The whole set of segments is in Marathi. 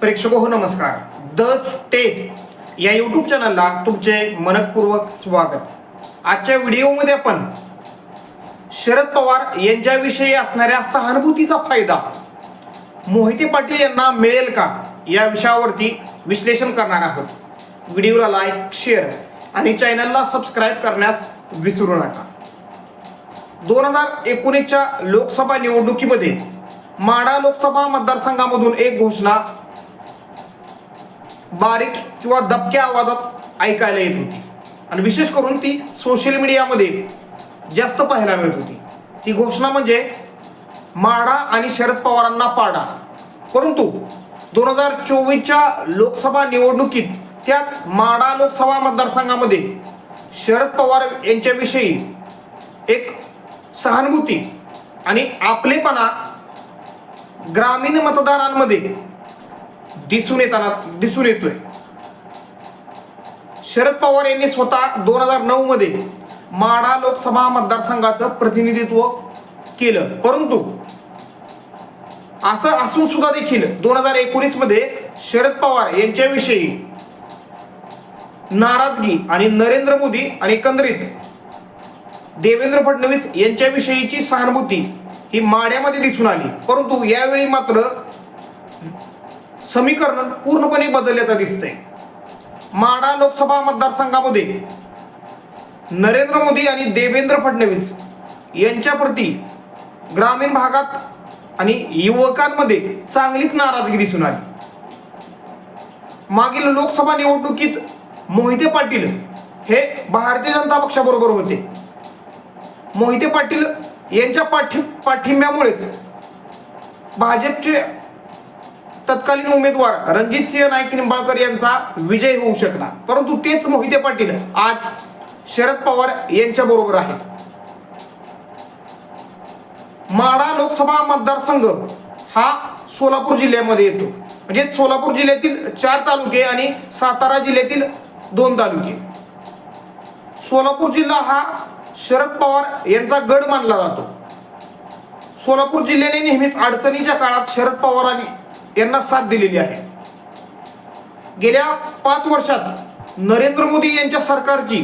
प्रेक्षक हो नमस्कार. द स्टेट या यूट्यूब चॅनलला तुमचे मनपूर्वक स्वागत. आजच्या व्हिडिओमध्ये आपण शरद पवार यांच्याविषयी असणाऱ्या सहानुभूतीचा फायदा मोहिते पाटील यांना मिळेल का या विषयावरती विश्लेषण करणार आहोत. व्हिडिओला लाईक शेअर आणि चॅनलला सबस्क्राईब करण्यास विसरू नका. दोन हजार एकोणीसच्या लोकसभा निवडणुकीमध्ये माडा लोकसभा मतदारसंघामधून एक घोषणा बारीक किंवा दबक्या आवाजात ऐकायला येत होती. आणि विशेष करून ती सोशल मीडियामध्ये जास्त पाहायला मिळत होती. ती घोषणा म्हणजे माडा आणि शरद पवारांना पाडा. परंतु दोन हजार चोवीसच्या लोकसभा निवडणुकीत त्याच माडा लोकसभा मतदारसंघामध्ये शरद पवार यांच्याविषयी एक सहानुभूती आणि आपलेपणा ग्रामीण मतदारांमध्ये दिसून येताना दिसून येतोय. शरद पवार यांनी स्वतः दोन हजार नऊ मध्ये माढा लोकसभा मतदारसंघाचं प्रतिनिधित्व केलं. परंतु असं असून सुद्धा देखील दोन हजार एकोणीसमध्ये शरद पवार यांच्याविषयी नाराजगी आणि नरेंद्र मोदी आणि एकंदरीत देवेंद्र फडणवीस यांच्याविषयीची सहानुभूती ही माड्यामध्ये दिसून आली. परंतु यावेळी मात्र समीकरण पूर्णपणे बदलल्याचं दिसतंय. माडा लोकसभा मतदारसंघामध्ये नरेंद्र मोदी आणि देवेंद्र फडणवीस यांच्याप्रती ग्रामीण भागात आणि युवकांमध्ये चांगलीच नाराजगी दिसून आली. मागील लोकसभा निवडणुकीत मोहिते पाटील हे भारतीय जनता पक्षाबरोबर होते. मोहिते पाटील यांच्या पाठी पाठिंब्यामुळेच भाजपचे तत्कालीन उमेदवार रणजित सिंह नाईक निंबाळकर यांचा विजय होऊ शकला परंतु तेच मोहिते पाटील आज शरद पवार यांच्या बरोबर आहेत. माढा लोकसभा मतदारसंघ हा सोलापूर जिल्ह्यामध्ये येतो. म्हणजे सोलापूर जिल्ह्यातील चार तालुके आणि सातारा जिल्ह्यातील दोन तालुके. सोलापूर जिल्हा हा शरद पवार यांचा गड मानला जातो. सोलापूर जिल्ह्याने नेहमीच अडचणीच्या काळात शरद पवारांनी यांना साथ दिलेली आहे. गेल्या पाच वर्षात नरेंद्र मोदी यांच्या सरकारची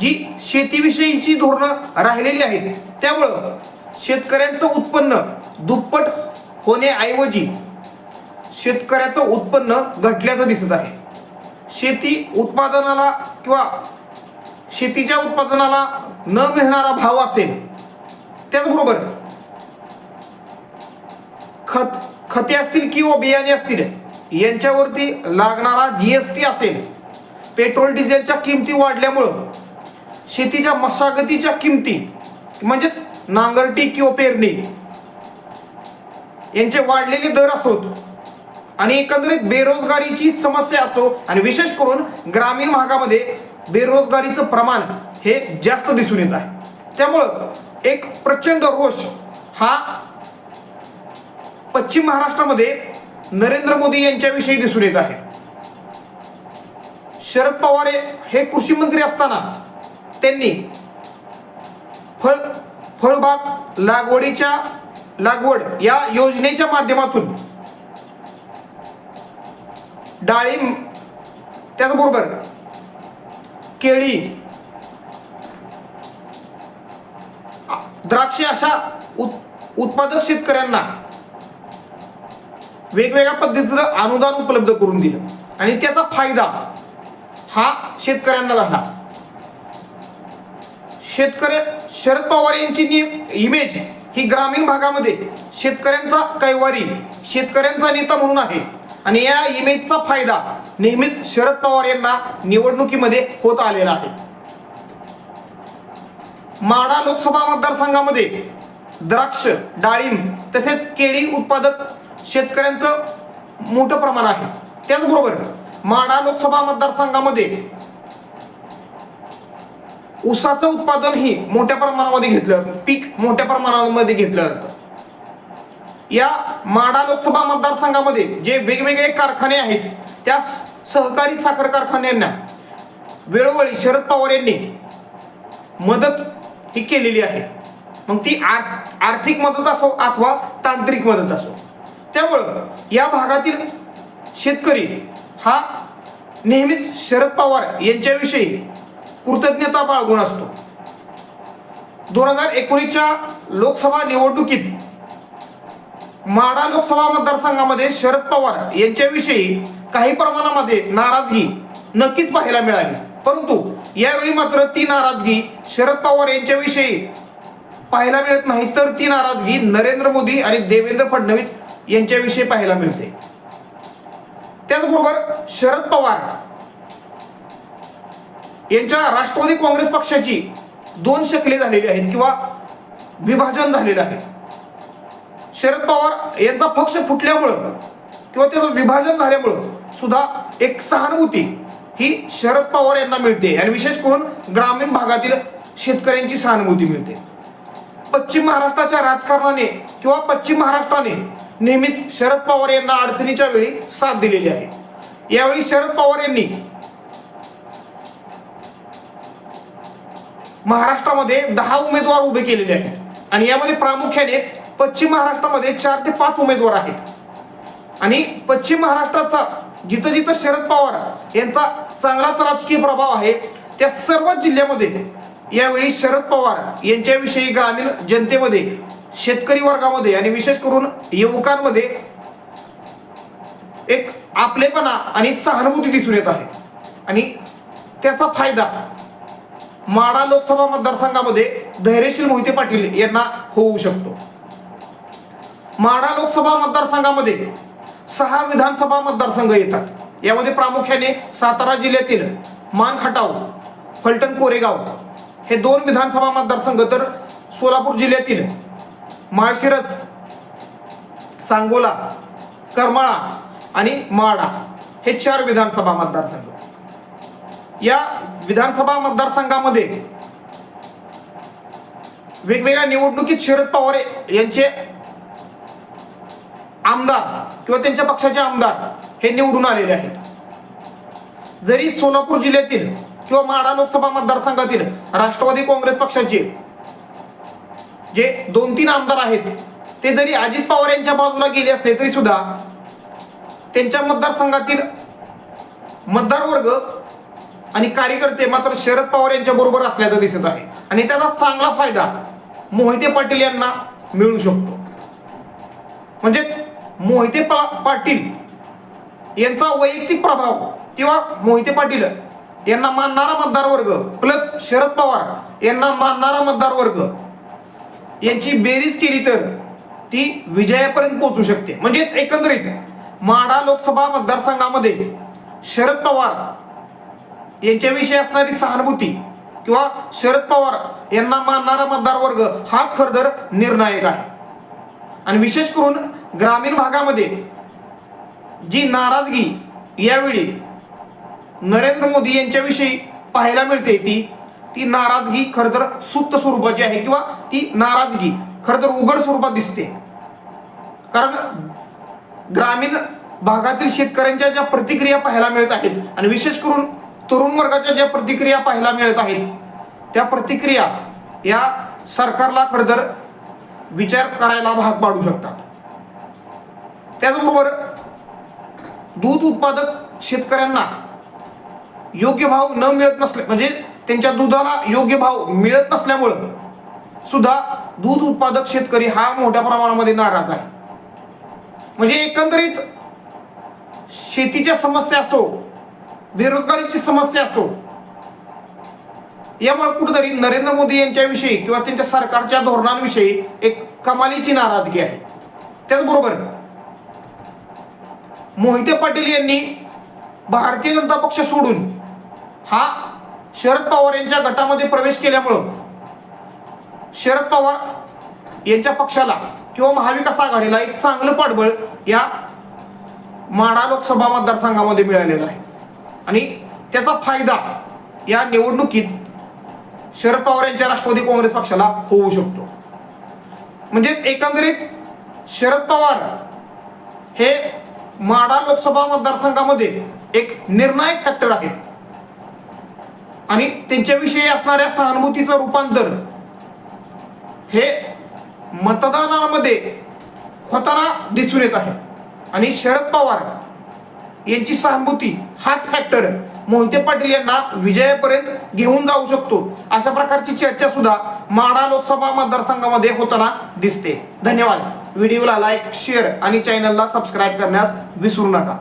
जी शेतीविषयीची धोरणं राहिलेली आहेत त्यामुळं शेतकऱ्यांचं उत्पन्न दुप्पट होण्याऐवजी शेतकऱ्याचं उत्पन्न घटल्याचं दिसत आहे. शेती उत्पादनाला किंवा शेतीच्या उत्पादनाला न मिळणारा भाव असेल त्याचबरोबर खत खते असतील किंवा बियाणे असतील यांच्यावरती लागणारा जी एस टी असेल पेट्रोल डिझेलच्या किमती वाढल्यामुळं शेतीच्या मशागतीच्या किमती म्हणजेच नांगरटी किंवा पेरणी यांचे वाढलेले दर असोत. आणि एकंदरीत बेरोजगारीची समस्या असो आणि विशेष करून ग्रामीण भागामध्ये बेरोजगारीचं प्रमाण हे जास्त दिसून येत आहे. त्यामुळं एक प्रचंड रोष हा पश्चिम महाराष्ट्रामध्ये नरेंद्र मोदी यांच्याविषयी दिसून येत आहे. शरद पवार हे कृषी मंत्री असताना त्यांनी फळ फळबाग लागवडीच्या लागवड या योजनेच्या माध्यमातून डाळिंब त्याचबरोबर केळी द्राक्षे अशा उत् उत्पादक शेतकऱ्यांना वेगवेगळ्या पद्धतीचं अनुदान उपलब्ध करून दिलं. आणि त्याचा फायदा हा शेतकऱ्यांना झाला. शेतकरी शरद पवार यांची इमेज ही ग्रामीण भागामध्ये शेतकऱ्यांचा कैवारी शेतकऱ्यांचा नेता म्हणून आहे. आणि या इमेजचा फायदा नेहमीच शरद पवार यांना निवडणुकीमध्ये होत आलेला आहे. माडा लोकसभा मतदारसंघामध्ये द्राक्ष डाळिंब तसेच केळी उत्पादक शेतकऱ्यांचं मोठं प्रमाण आहे. त्याचबरोबर माडा लोकसभा मतदारसंघामध्ये ऊसाचं उत्पादन ही मोठ्या प्रमाणामध्ये घेतलं पीक मोठ्या प्रमाणामध्ये घेतलं. जातं या माडा लोकसभा मतदारसंघामध्ये जे वेगवेगळे कारखाने आहेत त्या सहकारी साखर कारखान्यांना वेळोवेळी शरद पवार यांनी मदत ही केलेली आहे. मग ती आर्थिक मदत असो अथवा तांत्रिक मदत असो. त्यामुळं या भागातील शेतकरी हा नेहमीच शरद पवार यांच्याविषयी कृतज्ञता बाळगून असतो. दोन हजार एकोणीसच्या लोकसभा निवडणुकीत माडा लोकसभा मतदारसंघामध्ये शरद पवार यांच्याविषयी काही प्रमाणामध्ये नाराजगी नक्कीच पाहायला मिळाली. परंतु यावेळी मात्र ती नाराजगी शरद पवार यांच्याविषयी पाहायला मिळत नाही तर ती नाराजगी नरेंद्र मोदी आणि देवेंद्र फडणवीस यांच्याविषयी पाहायला मिळते. त्याचबरोबर शरद पवार यांच्या राष्ट्रवादी काँग्रेस पक्षाची दोन शकले झालेली आहेत किंवा विभाजन झालेलं आहे. शरद पवार यांचा पक्ष फुटल्यामुळं किंवा त्याचं विभाजन झाल्यामुळं सुद्धा एक सहानुभूती ही शरद पवार यांना मिळते. आणि विशेष करून ग्रामीण भागातील शेतकऱ्यांची सहानुभूती मिळते. पश्चिम महाराष्ट्राच्या राजकारणाने किंवा पश्चिम महाराष्ट्राने नेहमीच शरद पवार यांना अडचणीच्या वेळी साथ दिलेली आहे. यावेळी शरद पवार यांनी महाराष्ट्रामध्ये दहा उमेदवार उभे केलेले आहेत. आणि यामध्ये प्रामुख्याने पश्चिम महाराष्ट्रामध्ये चार ते पाच उमेदवार आहेत. आणि पश्चिम महाराष्ट्राचा जिथं जिथं शरद पवार यांचा चांगलाच राजकीय प्रभाव आहे त्या सर्वच जिल्ह्यामध्ये यावेळी शरद पवार यांच्याविषयी ग्रामीण जनतेमध्ये शेतकरी वर्गामध्ये आणि विशेष करून युवकांमध्ये एक आपलेपणा आणि सहानुभूती दिसून येत आहे. आणि त्याचा फायदा माडा लोकसभा मतदारसंघामध्ये धैर्यशील मोहिते पाटील यांना होऊ शकतो. माडा लोकसभा मतदारसंघामध्ये सहा विधानसभा मतदारसंघ येतात. यामध्ये प्रामुख्याने सातारा जिल्ह्यातील मान खटाव फलटण कोरेगाव हे दोन विधानसभा मतदारसंघ तर सोलापूर जिल्ह्यातील माळशिरस सांगोला करमाळा आणि माडा हे चार विधानसभा मतदारसंघ. या विधानसभा मतदारसंघामध्ये वेगवेगळ्या निवडणुकीत शरद पवार यांचे आमदार किंवा त्यांच्या पक्षाचे आमदार हे निवडून आलेले आहेत. जरी सोलापूर जिल्ह्यातील किंवा माडा लोकसभा मतदारसंघातील राष्ट्रवादी काँग्रेस पक्षाचे जे दोन तीन आमदार आहेत ते जरी अजित पवार यांच्या बाजूला गेले असले तरी सुद्धा त्यांच्या मतदारसंघातील मतदार वर्ग आणि कार्यकर्ते मात्र शरद पवार यांच्या बरोबर असल्याचं दिसत आहे. आणि त्याचा चांगला फायदा मोहिते पाटील यांना मिळू शकतो. म्हणजेच मोहिते पा पाटील यांचा वैयक्तिक प्रभाव किंवा मोहिते पाटील यांना मानणारा मतदार वर्ग प्लस शरद पवार यांना मानणारा मतदार वर्ग यांची बेरीज केली तर ती विजयापर्यंत पोहोचू शकते. म्हणजेच एकंदरीत माढा लोकसभा मतदारसंघामध्ये शरद पवार यांच्याविषयी असणारी सहानुभूती किंवा शरद पवार यांना मानणारा मतदार वर्ग हाच खरदर निर्णायक आहे. आणि विशेष करून ग्रामीण भागामध्ये जी नाराजगी यावेळी नरेंद्र मोदी यांच्याविषयी पाहायला मिळते ती ती नाराजगी खरं तर सुप्त स्वरूपाची आहे किंवा ती नाराजगी खरं तर उघड स्वरूपात दिसते. कारण ग्रामीण भागातील शेतकऱ्यांच्या ज्या प्रतिक्रिया पाहायला मिळत आहेत आणि विशेष करून तरुण वर्गाच्या ज्या प्रतिक्रिया पाहायला मिळत आहेत त्या प्रतिक्रिया या सरकारला खरं तर विचार करायला भाग पाडू शकतात. त्याचबरोबर दूध उत्पादक शेतकऱ्यांना योग्य भाव न मिळत नसले म्हणजे त्यांच्या दुधाला योग्य भाव मिळत नसल्यामुळं सुद्धा दूध उत्पादक शेतकरी हा मोठ्या प्रमाणामध्ये नाराज आहे. म्हणजे एकंदरीत शेतीच्या समस्या असो बेरोजगारीची समस्या असो यामुळे कुठेतरी नरेंद्र मोदी यांच्याविषयी किंवा त्यांच्या सरकारच्या धोरणांविषयी एक कमालीची नाराजगी आहे. त्याचबरोबर मोहिते पाटील यांनी भारतीय जनता पक्ष सोडून हा शरद पवार यांच्या गटामध्ये प्रवेश केल्यामुळं शरद पवार यांच्या पक्षाला किंवा महाविकास आघाडीला एक चांगलं पाठबळ या माडा लोकसभा मतदारसंघामध्ये मिळालेला आहे. आणि त्याचा फायदा या निवडणुकीत शरद पवार यांच्या राष्ट्रवादी काँग्रेस पक्षाला होऊ शकतो. म्हणजेच एकंदरीत शरद पवार हे माडा लोकसभा मतदारसंघामध्ये एक निर्णायक फॅक्टर आहे आणि त्यांच्याविषयी असणाऱ्या सहानुभूतीचं रूपांतर हे मतदानामध्ये होताना दिसून येत आहे. आणि शरद पवार यांची सहानुभूती हाच फॅक्टर मोहिते पाटील यांना विजयापर्यंत घेऊन जाऊ शकतो अशा प्रकारची चर्चा सुद्धा माडा लोकसभा मतदारसंघामध्ये होताना दिसते. धन्यवाद. व्हिडिओला लाईक शेअर आणि चॅनलला सबस्क्राईब करण्यास विसरू नका.